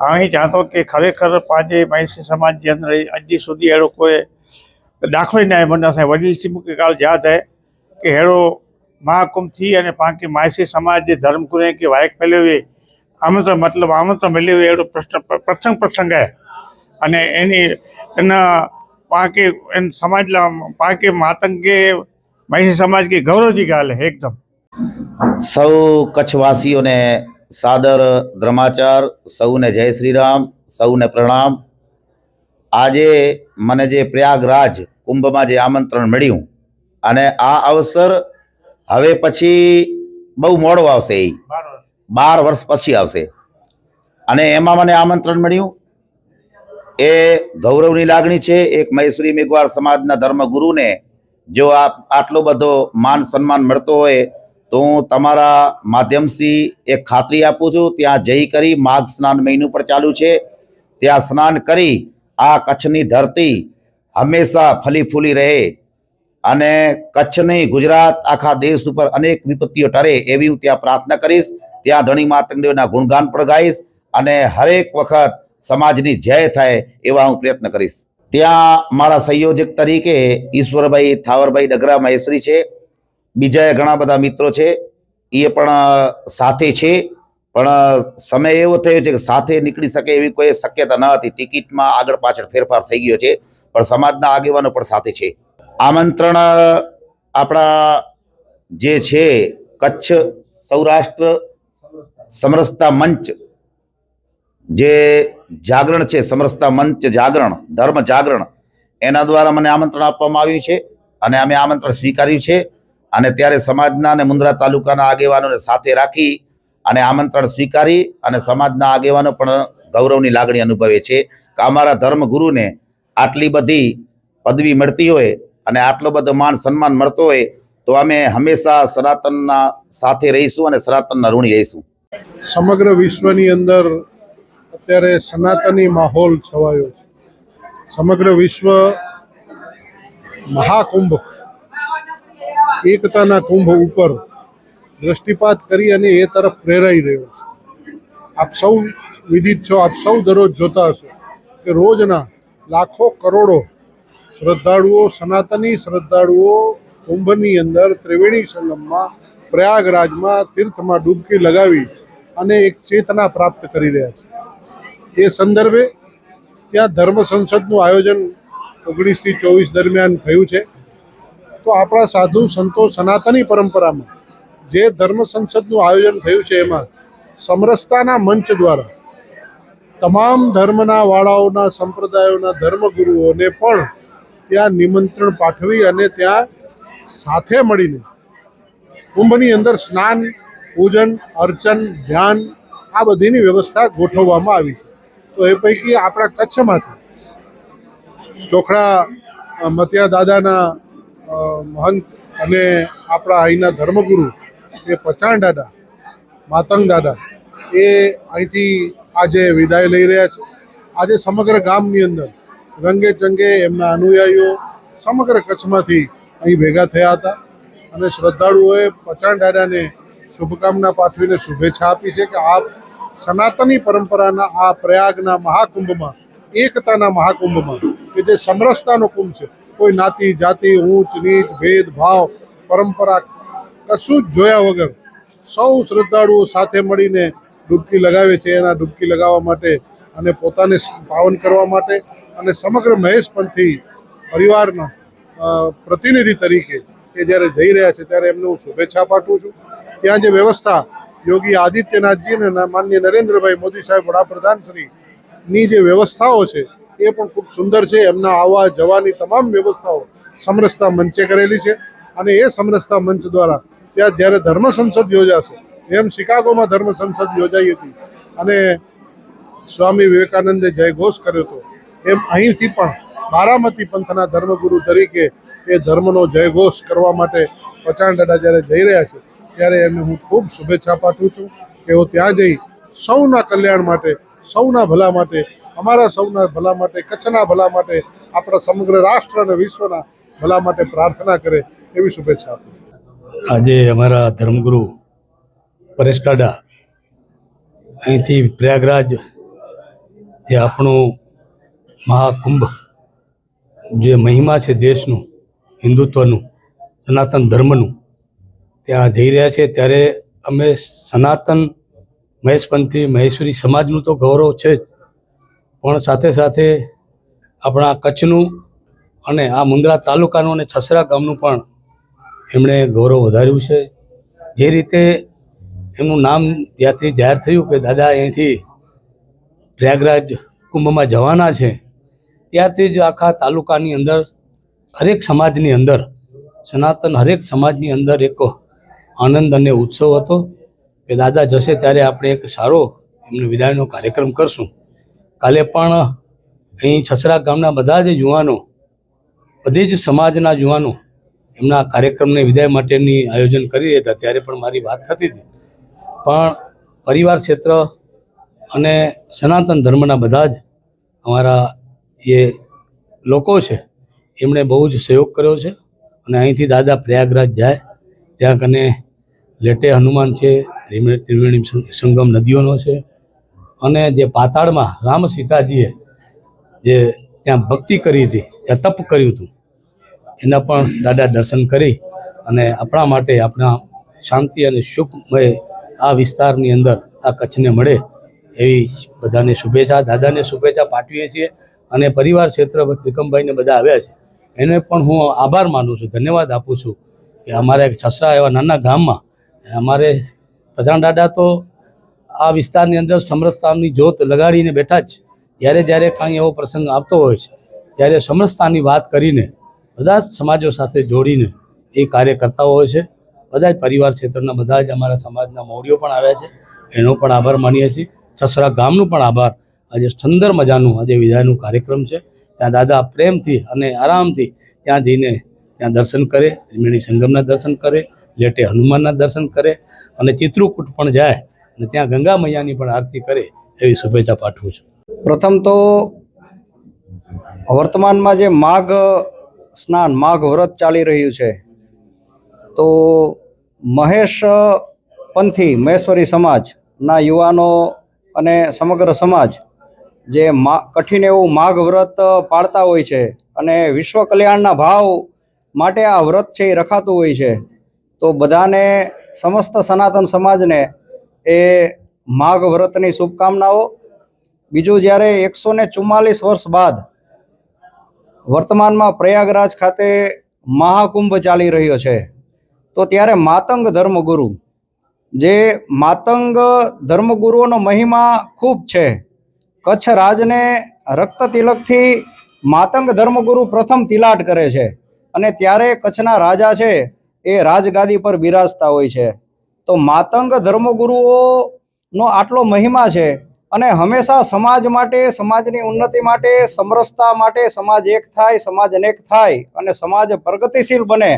અહીં ચાહતો કે ખરેખર પાંચે મહેશી સમાજની અંદર હજી સુધી એ લોકોએ દાખલો ન્યાય બનતા થાય વડીલથી મુખ્ય કાલ યાદ હે કે હેડો મહાકુંભથી અને પાંકી માયસી સમાજ જે ધર્મગુરુએ કે વાયક ફેલાવી આમંત્રણ મતલબ આમંત્રણ મેળવ્યું એનો પ્રશ્ન પ્રસંગ પ્રસંગે અને એની, એના પાંકે એન સમાજના પાંકે માતંગે મહેશી સમાજ કે ગૌરવજી ગાલે એકદમ. સૌ કચ્છવાસીઓને સાદર ધ્રમાચાર, સૌને જય શ્રી રામ સૌને પ્રણામ. આજે મને જે પ્રયાગરાજ કુંભમાં જે આમંત્રણ મળ્યું, અને આ અવસર હવે પછી બહુ મોડો આવશે એ. બાર વર્ષ પછી આવશે. અને એમાં મને આમંત્રણ મળ્યું. એ ગૌરવની લાગણી છે, એક મૈસુરી મેઘવાર સમાજના ધર્મગુરુને, જો આ આટલો બધો માન સન્માન મળતો હોય તો હું તમારા માધ્યમથી એક ખાતરી આપું છું, ત્યાં જઈ કરી માઘ સ્નાન મહિનું પણ ચાલુ છે. ત્યાં સ્નાન કરી આ કચ્છની ધરતી હંમેશા ફલી ફૂલી રહે અને કચ્છની ગુજરાત, આખા દેશ ઉપર અનેક વિપત્તિઓ ટરે એવી હું ત્યાં પ્રાર્થના કરીશ. ત્યાં ધણી માતંગદેવના ગુણગાન પણ ગાઈશ અને હરેક વખત સમાજની જય થાય એવા હું પ્રયત્ન કરીશ. ત્યાં મારા સંયોજક તરીકે ઈશ્વરભાઈ થાવરભાઈ ડગરા મહેશ્રી છે. બીજા ઘણા બધા મિત્રો છે એ પણ સાથે છે. પણ સમય એવો થયો છે કે સાથે નીકળી શકે એવી કોઈ શક્યતા ન હતી. ટિકિટમાં આગળ પાછળ ફેરફાર થઈ ગયો છે, પણ સમાજના આગેવાનો પણ સાથે છે. આમંત્રણ આપણા જે છે, કચ્છ સૌરાષ્ટ્ર સમરસતા મંચ, જે જાગરણ છે, સમરસતા મંચ જાગરણ, ધર્મ જાગરણ, એના દ્વારા મને આમંત્રણ આપવામાં આવ્યું છે. અને અમે આમંત્રણ સ્વીકાર્યું છે. અને ત્યારે સમાજના અને મુન્દ્રા તાલુકાના આગેવાનોને સાથે રાખી અને આમંત્રણ સ્વીકારી અને સમાજના આગેવાનો પણ ગૌરવની લાગણી અનુભવે છે કે અમારા ધર્મગુરુને આટલી બધી પદવી મળતી હોય અને આટલો બધો માન સન્માન મળતો હોય તો અમે હંમેશા સનાતનના સાથે રહીશું અને સનાતનના ઋણી રહીશું. સમગ્ર વિશ્વની અંદર અત્યારે સનાતની માહોલ છવાયો છે. સમગ્ર વિશ્વ મહાકુંભ એકતાના કુંભ ઉપર દ્રષ્ટિપાત કરી અને એ તરફ પ્રેરાઈ રહ્યો છે. આપ સૌ વિદિત છો, આપ સૌ દરરોજ જોતા હશો કે રોજના લાખો કરોડો શ્રદ્ધાળુઓ, સનાતની શ્રદ્ધાળુઓ કુંભની અંદર ત્રિવેણી સંગમમાં, પ્રયાગરાજમાં તીર્થમાં ડૂબકી લગાવી અને એક ચેતના પ્રાપ્ત કરી રહ્યા છે. એ સંદર્ભે ત્યાં ધર્મ સંસદનું આયોજન ઓગણીસથી ચોવીસ દરમિયાન થયું છે. તો આપણા સાધુ સંતો સનાતની પરંપરામાં જે ધર્મ સંસદનું આયોજન થયું છે એમાં સમરસતાના મંચ દ્વારા તમામ ધર્મના વાળાઓના, સંપ્રદાયોના ધર્મગુરુઓને પણ ત્યાં નિમંત્રણ પાઠવી અને ત્યાં સાથે મળીને કુંભની અંદર સ્નાન, પૂજન, અર્ચન, ધ્યાન આ બધીની વ્યવસ્થા ગોઠવવામાં આવી છે. તો એ પૈકી આપણા કચ્છમાંથી ચોખડા મતિયા દાદાના મહંત અને આપણા અહીંના ધર્મગુરુ, એ પચાણ દાદા, માતંગ દાદા, એ અહીંથી આજે વિદાય લઈ રહ્યા છે. આજે સમગ્ર ગામની અંદર રંગે ચંગે એમના અનુયાયીઓ સમગ્ર કચ્છમાંથી અહીં ભેગા થયા હતા અને શ્રદ્ધાળુઓએ પચાણ દાદાને શુભકામના પાઠવીને શુભેચ્છા આપી છે કે આપ સનાતની પરંપરાના આ પ્રયાગના મહાકુંભમાં, એકતાના મહાકુંભમાં, કે જે સમરસતાનો કુંભ છે કોઈ નાતી, જાતિ, ઊંચ, નીચ ભેદભાવ પરંપરા કશું જ જોયા વગર સૌ શ્રદ્ધાળુઓ સાથે મળીને ડૂબકી લગાવે છે એના ડૂબકી લગાવવા માટે અને પોતાને પાવન કરવા માટે અને સમગ્ર મહેશપંથી પરિવારના પ્રતિનિધિ તરીકે કે જ્યારે જઈ રહ્યા છે ત્યારે એમને હું શુભેચ્છા પાઠવું છું. ત્યાં જે વ્યવસ્થા યોગી આદિત્યનાથજી અને માનનીય નરેન્દ્રભાઈ મોદી સાહેબ વડાપ્રધાનશ્રીની જે વ્યવસ્થાઓ છે એ પણ ખૂબ સુંદર છે. એમના આવવા જવાની તમામ વ્યવસ્થાઓ સમરસતા મંચે કરેલી છે અને એ સમરસતા મંચ દ્વારા ત્યાં જ્યારે ધર્મ સંસદ યોજાશે, એમ શિકાગોમાં ધર્મ સંસદ યોજાઈ હતી અને સ્વામી વિવેકાનંદે જયઘોષ કર્યો હતો. એમ અહીંથી પણ બારામતી પંથના ધર્મગુરુ તરીકે એ ધર્મનો જયઘોષ કરવા માટે પચાણ દાદા જ્યારે જઈ રહ્યા છે, ત્યારે એમને હું ખૂબ શુભેચ્છા પાઠવું છું કે હું ત્યાં જઈ સૌના કલ્યાણ માટે, સૌના ભલા માટે અમારા સૌના ભલા માટે, કચ્છના ભલા માટે, આપણા સમગ્ર રાષ્ટ્ર અને વિશ્વના ભલા માટે પ્રાર્થના કરે એવી શુભેચ્છા આજે અમારા ધર્મગુરુ પરેશ કાડા અહીંથી પ્રયાગરાજ એ આપણું મહાકુંભ, જે મહિમા છે દેશનું, હિન્દુત્વનું, સનાતન ધર્મનું, ત્યાં જઈ રહ્યા છે. ત્યારે અમે સનાતન મહેશપંથી, મહેશ્વરી સમાજનું તો ગૌરવ છે જ. પણ સાથે સાથે આપણા કચ્છનું અને આ મુન્દ્રા તાલુકાનું અને છસરા ગામનું પણ એમણે ગૌરવ વધાર્યું છે. જે રીતે એમનું નામ જ્યાંથી જાહેર થયું કે દાદા અહીંથી પ્રયાગરાજ કુંભમાં જવાના છે, ત્યારથી જ આખા તાલુકાની અંદર હરેક સમાજની અંદર, સનાતન હરેક સમાજની અંદર એક આનંદ અને ઉત્સવ હતો કે દાદા જશે ત્યારે આપણે એક સારો એમને વિદાયનો કાર્યક્રમ કરશું. કાલે પણ અહીં છસરા ગામના બધા જ યુવાનો, બધી જ સમાજના યુવાનો એમના કાર્યક્રમને વિદાય માટેની આયોજન કરી રહ્યા હતા. ત્યારે પણ મારી વાત થતી હતી. પણ પરિવાર ક્ષેત્ર અને સનાતન ધર્મના બધા જ અમારા એ લોકો છે, એમણે બહુ જ સહયોગ કર્યો છે અને અહીંથી દાદા પ્રયાગરાજ જાય, ત્યાં કને લેટે હનુમાન છે, ત્રિવેણી સંગમ નદીઓનો છે અને જે પાતાળમાં રામ સીતાજીએ જે ત્યાં ભક્તિ કરી હતી, ત્યાં તપ કર્યું હતું, એના પણ દાદા દર્શન કરી અને આપણા માટે આપણા શાંતિ અને સુખમય આ વિસ્તારની અંદર આ કચ્છને મળે એવી બધાને શુભેચ્છા, દાદાને શુભેચ્છા પાઠવીએ છીએ અને પરિવાર ક્ષેત્ર ત્રિકમભાઈને બધા આવ્યા છે. એને પણ હું આભાર માનું છું, ધન્યવાદ આપું છું કે અમારા એક છસરા એવા નાના ગામમાં, અમારે પજાણ દાદા તો આ વિસ્તારની અંદર સમરસતાની જોત લગાડીને બેઠા જ જ્યારે જ્યારે કાંઈ એવો પ્રસંગ આવતો હોય છે, ત્યારે સમરસતાની વાત કરીને બધા જ સમાજો સાથે જોડીને એ કાર્ય કરતા હોય છે, બધા જ પરિવાર ક્ષેત્રના બધા જ અમારા સમાજના મૌર્યો પણ આવ્યા છે. એનો પણ આભાર માનીએ છીએ. છસરા ગામનું પણ આભાર. આજે સુંદર મજાનું, આજે વિદાયનું કાર્યક્રમ છે. ત્યાં દાદા પ્રેમથી અને આરામથી ત્યાં જઈને ત્યાં દર્શન કરે, ત્રિવેણી સંગમના દર્શન કરે, લેટે હનુમાનના દર્શન કરે અને ચિત્રકૂટ પણ જાય. અને ત્યાં ગંગા મૈયાની પણ આરતી કરે એવી શુભેચ્છા પાઠવું છું. પ્રથમ તો વર્તમાનમાં જે માઘ સ્નાન, માઘ વ્રત ચાલી રહ્યું છે, તો મહેશ પંથી મહેશ્વરી સમાજના યુવાનો અને સમગ્ર સમાજ જે મા, કઠિન એવું માઘ વ્રત પાળતા હોય છે અને વિશ્વ કલ્યાણના ભાવ માટે આ વ્રત છે એ રખાતું હોય છે, તો બધાને, સમસ્ત સનાતન સમાજને એ માઘ વ્રતની શુભકામનાઓ. બીજું જ્યારે એકસો ને ચુમ્માલીસ વર્ષ બાદ વર્તમાનમાં પ્રયાગરાજ ખાતે મહાકુંભ ચાલી રહ્યો છે, તો ત્યારે માતંગ ધર્મગુરુ, જે માતંગ ધર્મગુરુઓનો મહિમા ખૂબ છે. કચ્છ રાજને રક્ત તિલકથી માતંગ ધર્મગુરુ પ્રથમ તિલાટ કરે છે અને ત્યારે કચ્છના રાજા છે એ રાજગાદી પર બિરાજતા હોય છે. તો માતંગ ધર્મગુરુઓનો આટલો મહિમા છે અને હંમેશા સમાજ માટે, સમાજની ઉન્નતિ માટે, સમરસતા માટે સમાજ એક થાય, સમાજ અનેક થાય અને સમાજ પ્રગતિશીલ બને,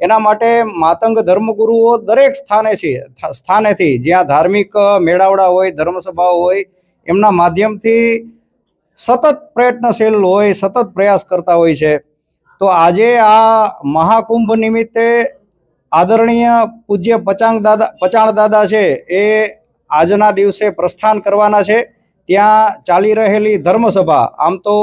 એના માટે માતંગ ધર્મગુરુઓ દરેક સ્થાને છે સ્થાનેથી, જ્યાં ધાર્મિક મેળાવડા હોય, ધર્મસભાઓ હોય, એમના માધ્યમથી સતત પ્રયત્નશીલ હોય, સતત પ્રયાસ કરતા હોય છે. તો આજે આ મહાકુંભ નિમિત્તે આદરણીય પૂજ્ય પચાંગ દાદા પચાણ દાદા છે, એ આજના દિવસે પ્રસ્થાન કરવાના છે. ત્યાં ચાલી રહેલી ધર્મસભા, આમ તો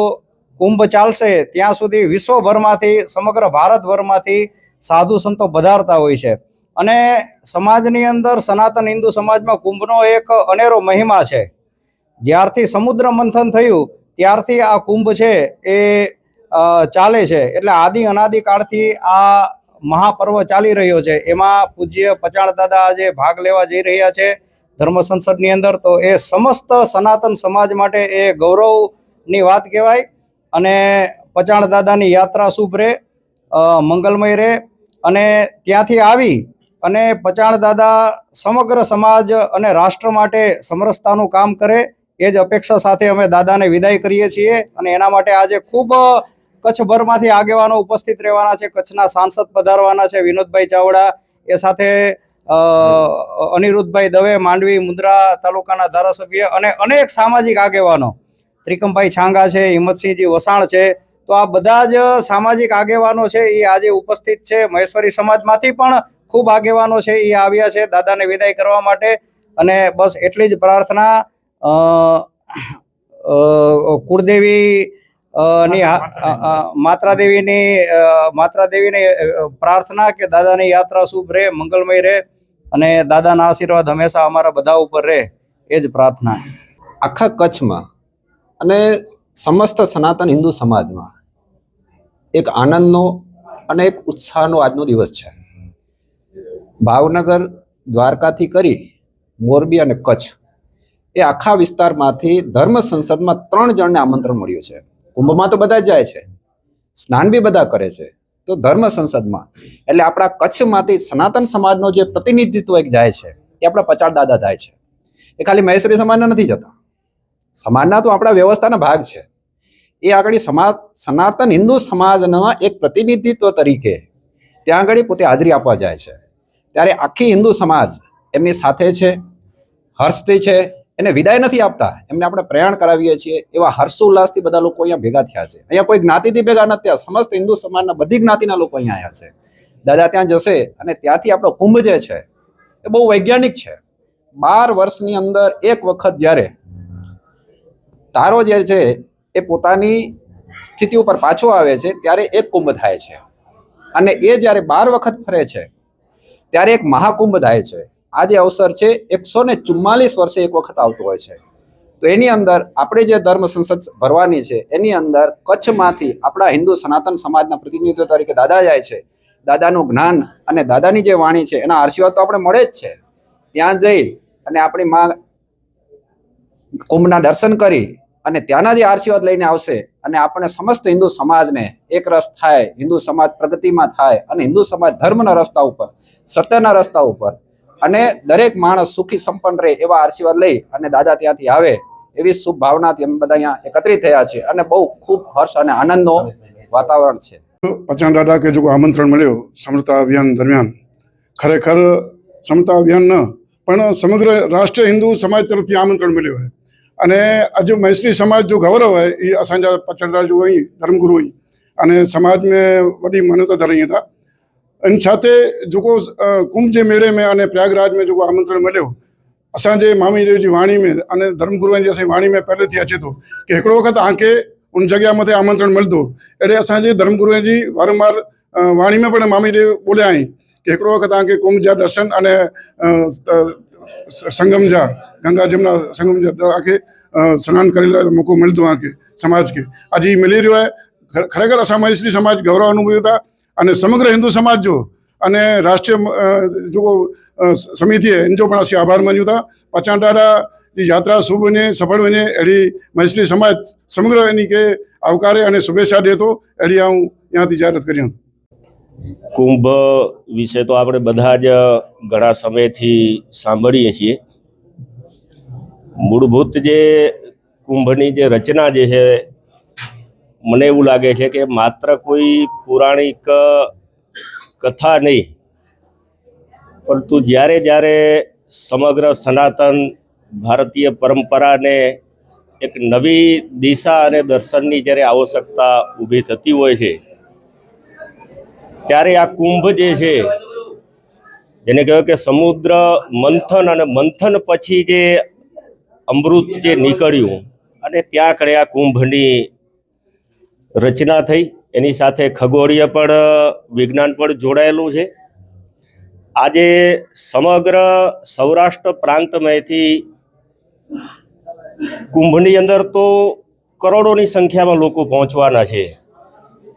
કુંભ ચાલશે, ત્યાં સુધી વિશ્વભરમાંથી, સમગ્ર ભારતભરમાંથી સાધુ સંતો પધારતા હોય છે. અને સમાજની અંદર સનાતન હિન્દુ સમાજમાં કુંભનો એક અનેરો મહિમા છે. જ્યારથી સમુદ્ર મંથન થયું, ત્યારથી આ કુંભ છે, એ ચાલે છે. એટલે આદિ અનાદિ કાળથી આ મહાપર્વ ચાલી રહ્યો છે. એમાં પૂજ્ય પચાણ દાદા આજે ભાગ લેવા જઈ રહ્યા છે ધર્મ સંસદની અંદર. તો એ સમસ્ત સનાતન સમાજ માટે એ ગૌરવની વાત કહેવાય અને પચાણ દાદાની યાત્રા શુભ રહે મંગલમય રહે અને ત્યાંથી આવી અને પચાણ દાદા સમગ્ર સમાજ અને રાષ્ટ્ર માટે સમરસતાનું કામ કરે એ જ અપેક્ષા સાથે અમે દાદાને વિદાય કરીએ છીએ અને એના માટે આજે ખૂબ કચ્છભરમાંથી આગેવાનો ઉપસ્થિત રહેવાના છે, કચ્છના સાંસદ પધારવાના છે, વિનોદભાઈ ચાવડા, એ સાથે અનિરુદ્ધભાઈ દવે, માંડવી, મુન્દ્રા તાલુકાના ધારાસભ્ય અને અનેક સામાજિક આગેવાનો. ત્રિકમભાઈ છાંગા છે, હિંમતસિંહજી વસાણ છે. તો આ બધા જ સામાજિક આગેવાનો છે, એ આજે ઉપસ્થિત છે. મહેશ્વરી સમાજમાંથી પણ ખૂબ આગેવાનો છે, એ આવ્યા છે, દાદાને વિદાય કરવા માટે. અને બસ એટલી જ પ્રાર્થના કુળદેવી ની હા- અ, અ, માત્રા દેવીની અ, માત્રા દેવીની પ્રાર્થના કે દાદાની યાત્રા શુભ રહે મંગલમય રહે અને દાદાના આશીર્વાદ હંમેશા અમારા બધા ઉપર રહે એ જ પ્રાર્થના. આખા કચ્છમાં અને સમસ્ત સનાતન હિન્દુ સમાજમાં એક આનંદનો અને એક ઉત્સાહનો આજનો દિવસ છે. ભાવનગર દ્વારકાથી કરી મોરબી અને કચ્છ એ આખા વિસ્તારમાંથી ધર્મ સંસદમાં ત્રણ જણને આમંત્રણ મળ્યું છે. કુંભમાં તો બધા જાય છે. સ્નાન બી બધા કરે છે. તો ધર્મ સંસદમાં, એટલે આપણા કચ્છમાંથી સનાતન સમાજનો જે પ્રતિનિધિત્વ એક જાય છે, એ આપણા પચાર દાદા થાય છે. એ ખાલી મહેશ્વરી સમાજના નથી જતા. સમાજના તો આપણા વ્યવસ્થાના ભાગ છે. એ આગળ સમાજ સનાતન હિન્દુ સમાજના એક પ્રતિનિધિત્વ તરીકે ત્યાં આગળ પોતે હાજરી આપવા જાય છે. ત્યારે આખી હિન્દુ સમાજ એમની સાથે છે, હર્ષથી છે એને વિદાય નથી આપતા. એમને આપણે પ્રયાણ કરાવીએ છીએ. એવા હર્ષોલ્લાસથી બધા લોકો અહીંયા ભેગા થયા છે. અહીંયા કોઈ જ્ઞાતિથી ભેગા નથી થયા. સમસ્ત હિન્દુ સમાજના બધી જ્ઞાતિના લોકો અહીંયા આવ્યા છે. દાદા ત્યાં જશે અને ત્યાંથી આપણો કુંભ જે છે, એ બહુ વૈજ્ઞાનિક છે. બાર વર્ષની અંદર એક વખત જ્યારે તારો જે છે, એ પોતાની સ્થિતિ ઉપર પાછો આવે છે, ત્યારે એક કુંભ થાય છે. અને એ જ્યારે બાર વખત ફરે છે, ત્યારે એક મહાકુંભ થાય છે. આ જે અવસર છે, એકસો ને ચુમ્માલીસ વર્ષે એક વખત આવતો હોય છે. તો એની અંદર આપણે જે ધર્મ સંસદ ભરવાની છે, એની અંદર કચ્છમાંથી આપણા હિન્દુ સનાતન સમાજના પ્રતિનિધિત્વ તરીકે દાદા જાય છે. દાદાનું જ્ઞાન અને દાદાની જે વાણી છે, એના આશીર્વાદ તો આપણે મળે જ છે. ત્યાં જઈ અને આપણી માં કુંભના દર્શન કરી અને ત્યાંના જે આશીર્વાદ લઈને આવશે અને આપણે સમસ્ત હિન્દુ સમાજને એક રસ થાય, હિન્દુ સમાજ પ્રગતિમાં થાય અને હિન્દુ સમાજ ધર્મના રસ્તા ઉપર, સત્યના રસ્તા ઉપર અને દરેક માણસ સુખી સંપન્ન રહે એવા આશીર્વાદ લઈ અને દાદા ત્યાંથી આવે એવી શુભ ભાવનાથી અમે બધા અહીંયા એકત્રિત થયા છે અને બહુ ખૂબ હર્ષ અને આનંદનો વાતાવરણ છે. પચાન દાદા કે જો આમંત્રણ મળ્યું સમતા અભિયાન દરમિયાન, ખરેખર સમતા અભિયાન ન, પણ સમગ્ર રાષ્ટ્રીય હિન્દુ સમાજ તરફથી આમંત્રણ મળ્યું હોય. અને આજે મૈસરી સમાજ જો ગૌરવ હોય, એ અસાંજા પચાન દાદા જો અહીં ધર્મગુરુ અહીં અને સમાજમાં વડી માન્યતા ધરાઈ હતા इन छाते जेको कुंभ जे मेड़े में अने प्रयागराज में जेको आमंत्रण मिलियो असांजे मामी देव जी वाणी में अने धर्मगुरूअ जी असांजी वाणी में पहले थी अचे थो की हिकिड़ो वक़्तु तव्हांखे उन जॻह मथे आमंत्रण मिलंदो अहिड़े असांजे धर्मगुरूअ जी वारंवार वाणी में पिणु मामी देव ॿोलिया आहीं की हिकिड़ो वक़्तु तव्हांखे कुंभ जा दर्शन अने संगम जा गंगा जमुना संगम जा तव्हांखे सनानु करण लाइ मौक़ो मिलंदो तव्हांखे समाज खे अॼु ई मिली रहियो आहे ख़र ख़र असां महेश्वरी समाज गौरव अनुभव था અને સમગ્ર હિન્દુ સમાજ જો અને રાષ્ટ્રીય જો સમિતિએ એનજો પણ આશી આભાર માન્યું હતા પચાંટાડાની યાત્રા શુભ બને, સફળ બને, એડી મહેશ્રી સમાજ સમગ્ર એની કે આવકારે અને શુભેચ્છા દેતો એડી હું ત્યાંથી જાહેરાત કરી કુંભ વિશે તો આપણે બધા જ ઘણા સમયથી સાંભળીએ છીએ. મૂળભૂત જે કુંભની જે રચના જે છે મને એવું લાગે છે કે માત્ર કોઈ પૌરાણિક કથા નહીં, પરંતુ જ્યારે જ્યારે સમગ્ર સનાતન ભારતીય પરંપરાને એક નવી દિશા અને દર્શનની જ્યારે આવશ્યકતા ઊભી થતી હોય છે, ત્યારે આ કુંભ જે છે, જેને કહેવાય કે સમુદ્ર મંથન અને મંથન પછી જે અમૃત જે નીકળ્યું અને ત્યાં કડે આ કુંભની રચના થઈ. એની સાથે ખગોળીય પણ વિજ્ઞાન પણ જોડાયેલું છે. આજે સમગ્ર સૌરાષ્ટ્ર પ્રાંતમાંથી કુંભની અંદર તો કરોડોની સંખ્યામાં લોકો પહોંચવાના છે.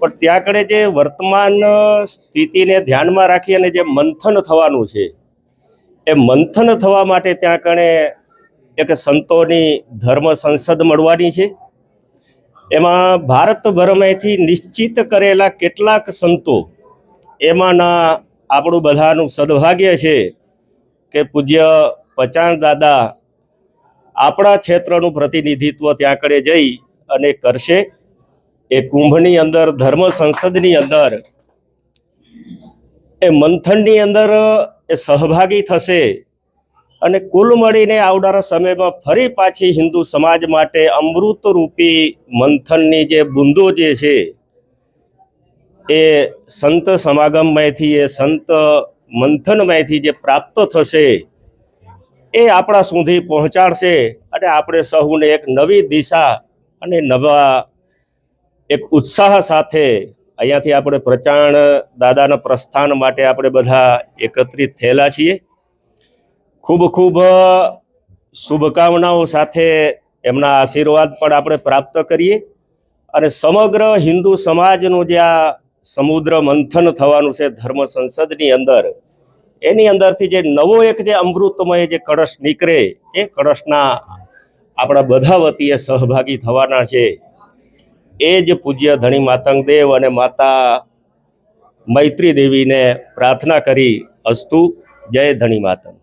પણ ત્યાં કણે જે વર્તમાન સ્થિતિને ધ્યાનમાં રાખી અને જે મંથન થવાનું છે, એ મંથન થવા માટે ત્યાં કણે એક સંતોની ધર્મ સંસદ મળવાની છે. એમાં ભારતભરમાંથી નિશ્ચિત કરેલા કેટલાક સંતો, એમાંના આપણું બધાનું સદભાગ્ય છે કે પૂજ્ય પચાણ દાદા આપણા ક્ષેત્રનું પ્રતિનિધિત્વ ત્યાં કણે જઈ અને કરશે. એ કુંભની અંદર, ધર્મ સંસદની અંદર, એ મંથનની અંદર એ સહભાગી થશે. અને કુલ મળીને આવનારા સમયમાં ફરી પાછી હિન્દુ સમાજ માટે અમૃતરૂપી મંથનની જે બુંદો જે છે, એ સંત સમાગમમાંથી, એ સંત મંથનમાંથી જે પ્રાપ્ત થશે, એ આપણા સુધી પહોંચાડશે અને આપણે સહુને એક નવી દિશા અને નવા એક ઉત્સાહ સાથે અહીંયાથી આપણે પ્રચાણ દાદાના પ્રસ્થાન માટે આપણે બધા એકત્રિત થયેલા છીએ. ખૂબ ખૂબ શુભકામનાઓ સાથે એમના આશીર્વાદ પણ આપણે પ્રાપ્ત કરીએ અને સમગ્ર હિન્દુ સમાજનું જે આ સમુદ્ર મંથન થવાનું છે ધર્મ સંસદની અંદર, એની અંદરથી જે નવો એક જે અમૃતમય જે કળશ નીકળે, એ કળશના આપણા બધા વતીએ સહભાગી થવાના છે. એ જ પૂજ્ય ધણી માતંગ દેવ અને માતા મૈત્રી દેવીને પ્રાર્થના કરી અસ્તુ. જય ધણી માતંગ.